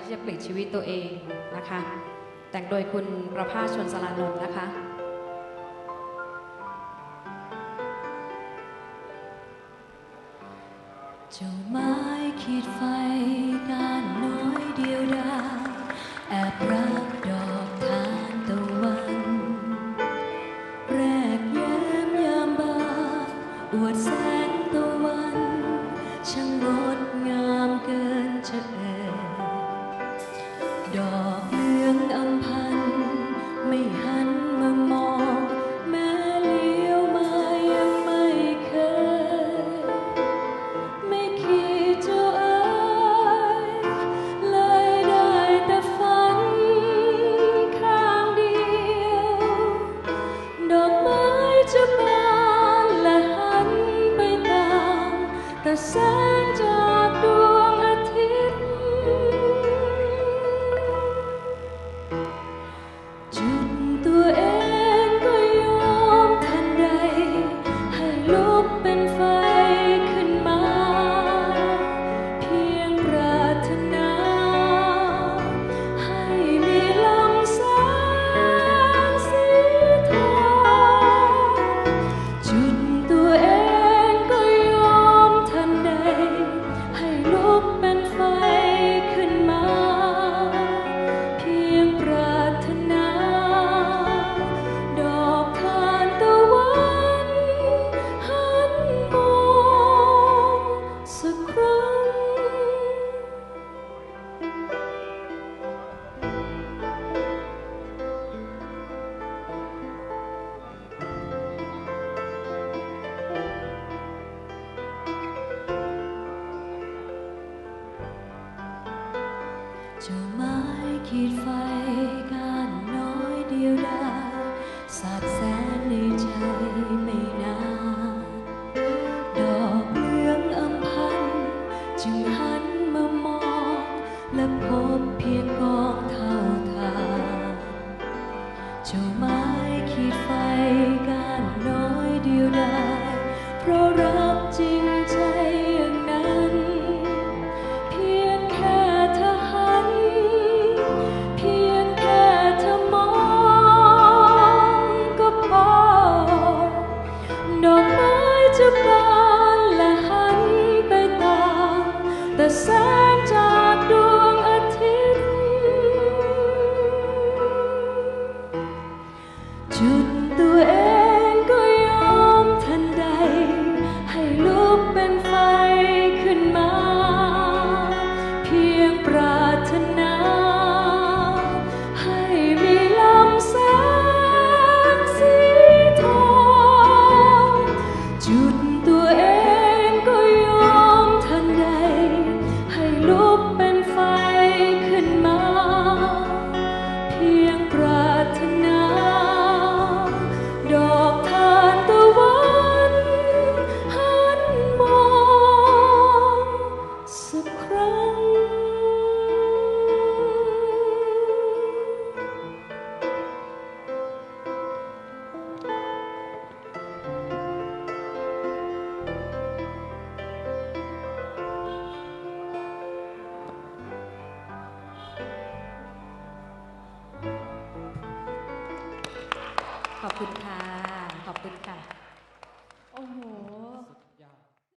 ที่จะปลีกชีวิตตัวเองนะคะ แต่งโดยคุณประภาสชนสลานนท์นะคะเจ้าไม้ขีดไฟ ดอกเหลืองอำพันไม่หันมามอง แม้เลี้ยวมายังไม่เคย ไม่คิดจะอายเลยได้แต่ฝันข้างเดียว ดอกไม้จะบานและหันไปตามแต่แสงจา จ้าไม้ขีดไฟกานน้อยเดียวดายสาดแสงในใจไม่นานดอกเหลืองอำพันจึงหันมามองและพบเพียงกองเท่าทานเจ้าไม้ขีดไฟกานน้อยเดียวดายเพราะรัก จุดตั ขอบคุณค่ะ ขอบคุณค่ะ โอ้โห